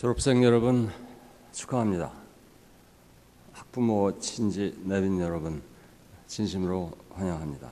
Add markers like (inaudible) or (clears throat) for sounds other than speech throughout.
졸업생 여러분 축하합니다. 학부모, 친지, 내빈 여러분 진심으로 환영합니다.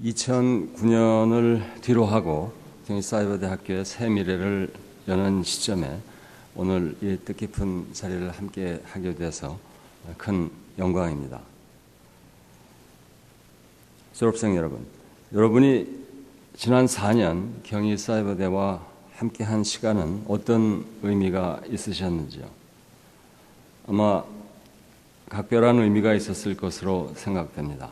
2009년을 뒤로 하고 경희사이버대학교의 새 미래를 여는 시점에 오늘 이 뜻깊은 자리를 함께 하게 돼서 큰 영광입니다. 졸업생 여러분, 여러분이 지난 4년 경희사이버대와 함께 한 시간은 어떤 의미가 있으셨는지요? 아마 각별한 의미가 있었을 것으로 생각됩니다.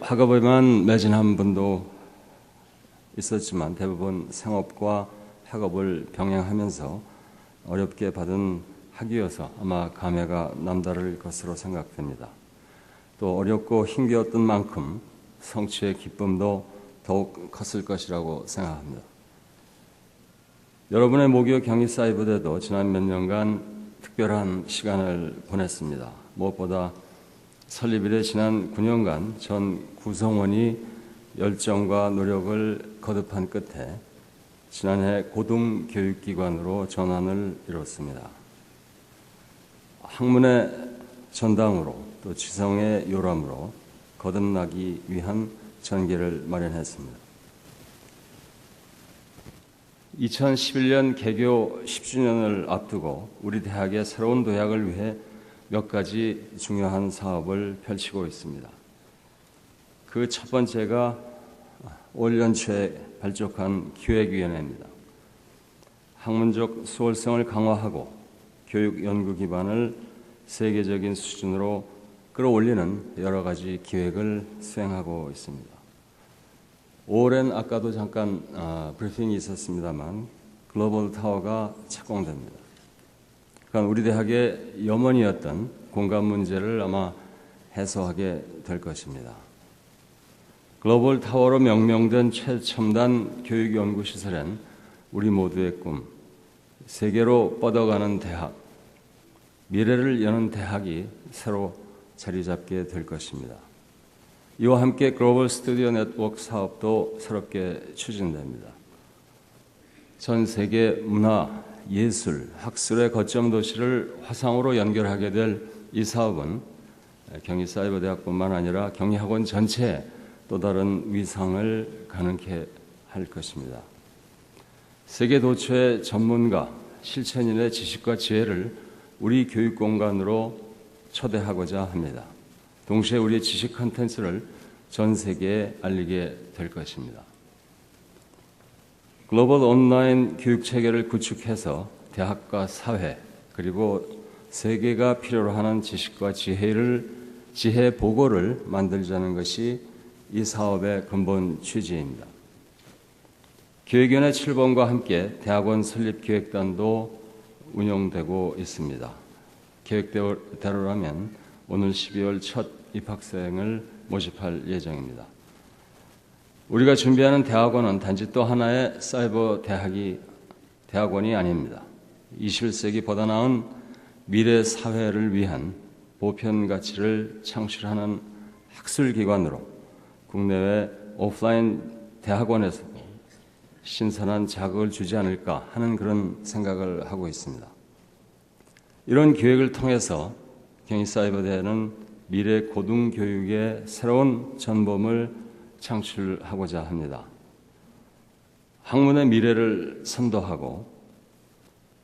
학업에만 매진한 분도 있었지만 대부분 생업과 학업을 병행하면서 어렵게 받은 학위여서 아마 감회가 남다를 것으로 생각됩니다. 또 어렵고 힘겨웠던 만큼 성취의 기쁨도 더욱 컸을 것이라고 생각합니다. 여러분의 모교 경희사이버대도 지난 몇 년간 특별한 시간을 보냈습니다. 무엇보다 설립 이래 지난 9년간 전 구성원이 열정과 노력을 거듭한 끝에 지난해 고등교육기관으로 전환을 이뤘습니다. 학문의 전당으로 또 지성의 요람으로 거듭나기 위한 전개를 마련했습니다. 2011년 개교 10주년을 앞두고 우리 대학의 새로운 도약을 위해 몇 가지 중요한 사업을 펼치고 있습니다. 그 첫 번째가 올 연초에 발족한 기획위원회입니다. 학문적 수월성을 강화하고 교육 연구 기반을 세계적인 수준으로 끌어올리는 여러 가지 기획을 수행하고 있습니다. 5월엔 아까도 잠깐 아, 브리핑이 있었습니다만 글로벌 타워가 착공됩니다. 그러니까 우리 대학의 염원이었던 공간 문제를 아마 해소하게 될 것입니다. 글로벌 타워로 명명된 최첨단 교육 연구 시설엔 우리 모두의 꿈, 세계로 뻗어가는 대학, 미래를 여는 대학이 새로 자리 잡게 될 것입니다. 이와 함께 글로벌 스튜디오 네트워크 사업도 새롭게 추진됩니다. 전 세계 문화, 예술, 학술의 거점 도시를 화상으로 연결하게 될 이 사업은 경희사이버대학뿐만 아니라 경희학원 전체에 또 다른 위상을 가능케 할 것입니다. 세계 도처의 전문가, 실천인의 지식과 지혜를 우리 교육 공간으로 초대하고자 합니다. 동시에 우리의 지식 컨텐츠를 전 세계에 알리게 될 것입니다. 글로벌 온라인 교육 체계를 구축해서 대학과 사회 그리고 세계가 필요로 하는 지식과 지혜를 지혜 보고를 만들자는 것이 이 사업의 근본 취지입니다. 교육위원회 7번과 함께 대학원 설립 기획단도 운영되고 있습니다. 계획대로라면 오늘 12월 첫 입학생을 모집할 예정입니다. 우리가 준비하는 대학원은 단지 또 하나의 사이버 대학이 대학원이 아닙니다. 21세기 보다 나은 미래 사회를 위한 보편 가치를 창출하는 학술 기관으로 국내외 오프라인 대학원에서도 신선한 자극을 주지 않을까 하는 그런 생각을 하고 있습니다. 이런 기획을 통해서 경희사이버대는 미래 고등교육의 새로운 전범을 창출하고자 합니다. 학문의 미래를 선도하고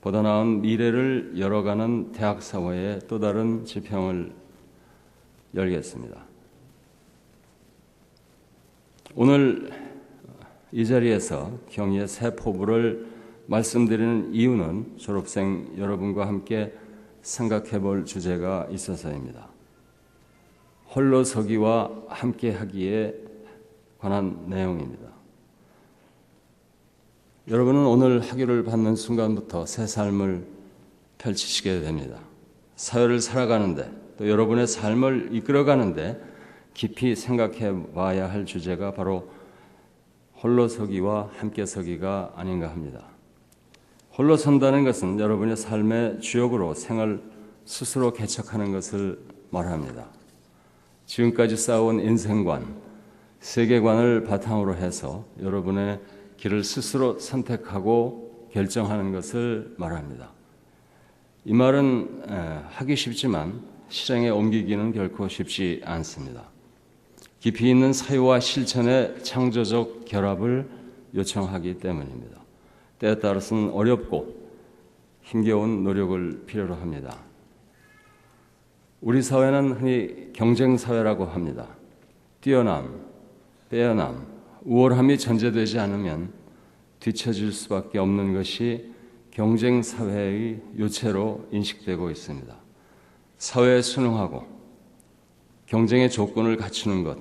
보다 나은 미래를 열어가는 대학 사회의 또 다른 지평을 열겠습니다. 오늘 이 자리에서 경희의 새 포부를 말씀드리는 이유는 졸업생 여러분과 함께 생각해 볼 주제가 있어서입니다. 홀로 서기와 함께 하기에 관한 내용입니다. 여러분은 오늘 학위를 받는 순간부터 새 삶을 펼치시게 됩니다. 사회를 살아가는데 또 여러분의 삶을 이끌어가는데 깊이 생각해 봐야 할 주제가 바로 홀로 서기와 함께 서기가 아닌가 합니다. 홀로 선다는 것은 여러분의 삶의 주역으로 생을 스스로 개척하는 것을 말합니다. 지금까지 쌓아온 인생관, 세계관을 바탕으로 해서 여러분의 길을 스스로 선택하고 결정하는 것을 말합니다. 이 말은 하기 쉽지만 실행에 옮기기는 결코 쉽지 않습니다. 깊이 있는 사유와 실천의 창조적 결합을 요청하기 때문입니다. 때에 따라서는 어렵고 힘겨운 노력을 필요로 합니다. 우리 사회는 흔히 경쟁 사회라고 합니다. 뛰어남, 빼어남, 우월함이 전제되지 않으면 뒤처질 수밖에 없는 것이 경쟁 사회의 요체로 인식되고 있습니다. 사회에 순응하고 경쟁의 조건을 갖추는 것,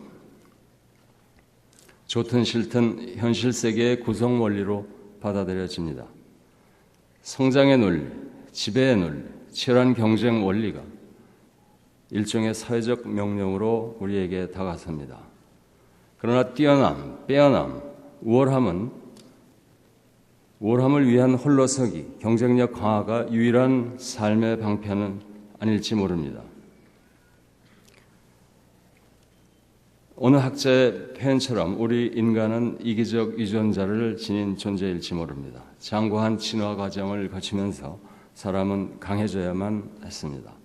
좋든 싫든 현실 세계의 구성 원리로 받아들여집니다. 성장의 논리, 지배의 논리, 치열한 경쟁 원리가 일종의 사회적 명령으로 우리에게 다가섭니다. 그러나 뛰어남, 빼어남, 우월함은 우월함을 위한 홀로서기, 경쟁력 강화가 유일한 삶의 방편은 아닐지 모릅니다. 어느 학자의 표현처럼 우리 인간은 이기적 유전자를 지닌 존재일지 모릅니다. 장구한 진화 과정을 거치면서 사람은 강해져야만 했습니다.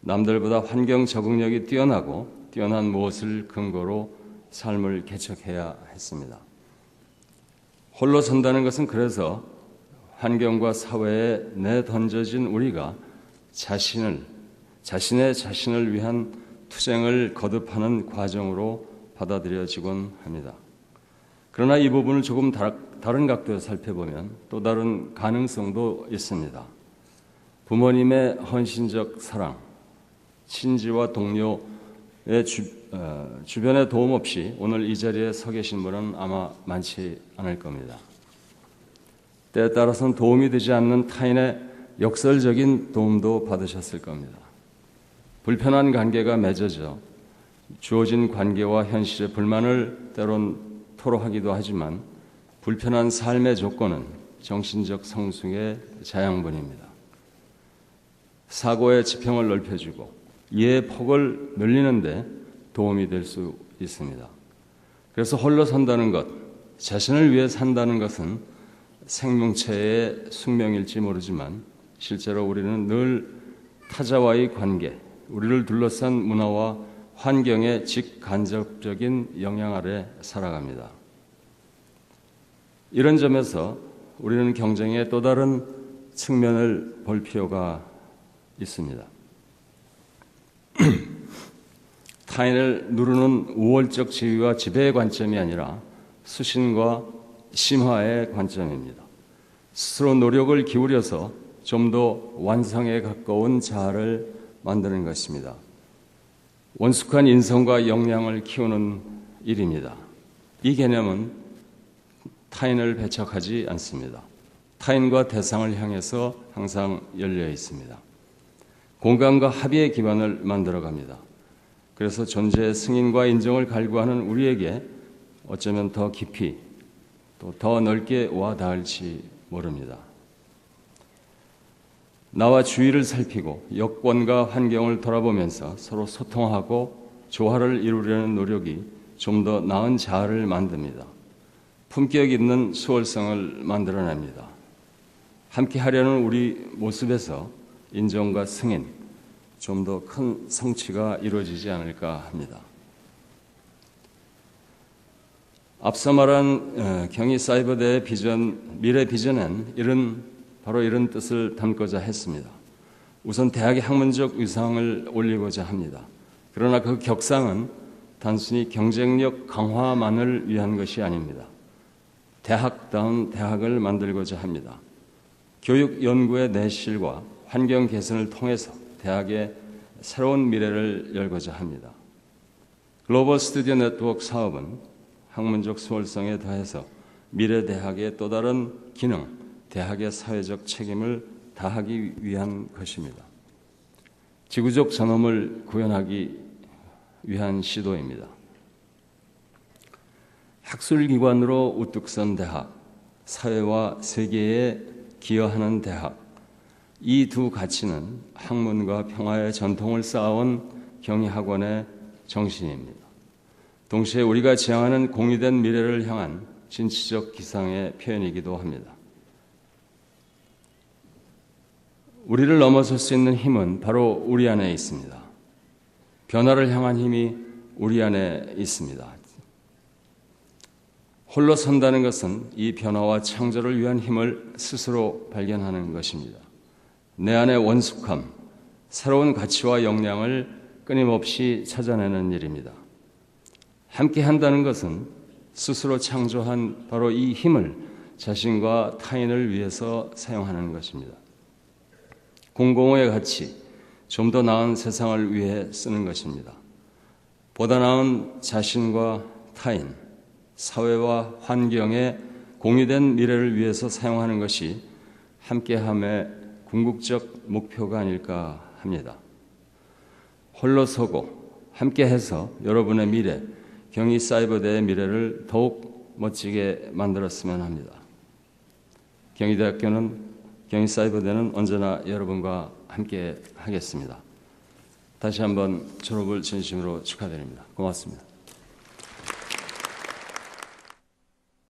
남들보다 환경 적응력이 뛰어나고 뛰어난 무엇을 근거로 삶을 개척해야 했습니다. 홀로 선다는 것은 그래서 환경과 사회에 내던져진 우리가 자신을 자신의 자신을 위한 투쟁을 거듭하는 과정으로 받아들여지곤 합니다. 그러나 이 부분을 조금 다 른 각도에서 살펴보면 또 다른 가능성도 있습니다. 부모님의 헌신적 사랑, 친지와 동료의 주, 어, 주변의 도움 없이 오늘 이 자리에 서 계신 분은 아마 많지 않을 겁니다. 때에 따라서는 도움이 되지 않는 타인의 역설적인 도움도 받으셨을 겁니다. 불편한 관계가 맺어져 주어진 관계와 현실의 불만을 때론 토로하기도 하지만 불편한 삶의 조건은 정신적 성숙의 자양분입니다. 사고의 지평을 넓혀주고 이해의 폭을 늘리는데 도움이 될 수 있습니다. 그래서 홀로 산다는 것, 자신을 위해 산다는 것은 생명체의 숙명일지 모르지만 실제로 우리는 늘 타자와의 관계, 우리를 둘러싼 문화와 환경의 직간접적인 영향 아래 살아갑니다. 이런 점에서 우리는 경쟁의 또 다른 측면을 볼 필요가 있습니다. (clears throat) 타인을 누르는 우월적 지위와 지배의 관점이 아니라 수신과 심화의 관점입니다. 스스로 노력을 기울여서 좀 더 완성에 가까운 자아를 만드는 것입니다. 원숙한 인성과 역량을 키우는 일입니다. 이 개념은 타인을 배척하지 않습니다. 타인과 대상을 향해서 항상 열려 있습니다. 공감과 합의의 기반을 만들어 갑니다. 그래서 존재의 승인과 인정을 갈구하는 우리에게 어쩌면 더 깊이 또 더 넓게 와 닿을지 모릅니다. 나와 주위를 살피고 여건과 환경을 돌아보면서 서로 소통하고 조화를 이루려는 노력이 좀 더 나은 자아를 만듭니다. 품격 있는 수월성을 만들어냅니다. 함께 하려는 우리 모습에서 인정과 승인, 좀 더 큰 성취가 이루어지지 않을까 합니다. 앞서 말한 어, 경희 사이버대의 비전, 미래 비전은 이런 바로 이런 뜻을 담고자 했습니다. 우선 대학의 학문적 위상을 올리고자 합니다. 그러나 그 격상은 단순히 경쟁력 강화만을 위한 것이 아닙니다. 대학다운 대학을 만들고자 합니다. 교육 연구의 내실과 환경 개선을 통해서 대학의 새로운 미래를 열고자 합니다. 글로벌 스튜디오 네트워크 사업은 학문적 수월성에 더해서 미래 대학의 또 다른 기능, 대학의 사회적 책임을 다하기 위한 것입니다. 지구적 전험을 구현하기 위한 시도입니다. 학술기관으로 우뚝 선 대학, 사회와 세계에 기여하는 대학, 이 두 가치는 학문과 평화의 전통을 쌓아온 경희학원의 정신입니다. 동시에 우리가 지향하는 공유된 미래를 향한 진취적 기상의 표현이기도 합니다. 우리를 넘어설 수 있는 힘은 바로 우리 안에 있습니다. 변화를 향한 힘이 우리 안에 있습니다. 홀로 선다는 것은 이 변화와 창조를 위한 힘을 스스로 발견하는 것입니다. 내 안의 원숙함, 새로운 가치와 역량을 끊임없이 찾아내는 일입니다. 함께 한다는 것은 스스로 창조한 바로 이 힘을 자신과 타인을 위해서 사용하는 것입니다. 공공의 가치, 좀 더 나은 세상을 위해 쓰는 것입니다. 보다 나은 자신과 타인, 사회와 환경의 공유된 미래를 위해서 사용하는 것이 함께함의 궁극적 목표가 아닐까 합니다. 홀로 서고 함께해서 여러분의 미래, 경희 사이버대의 미래를 더욱 멋지게 만들었으면 합니다. 경희대학교는 경희 사이버대는 언제나 여러분과 함께 하겠습니다. 다시 한번 졸업을 진심으로 축하드립니다. 고맙습니다.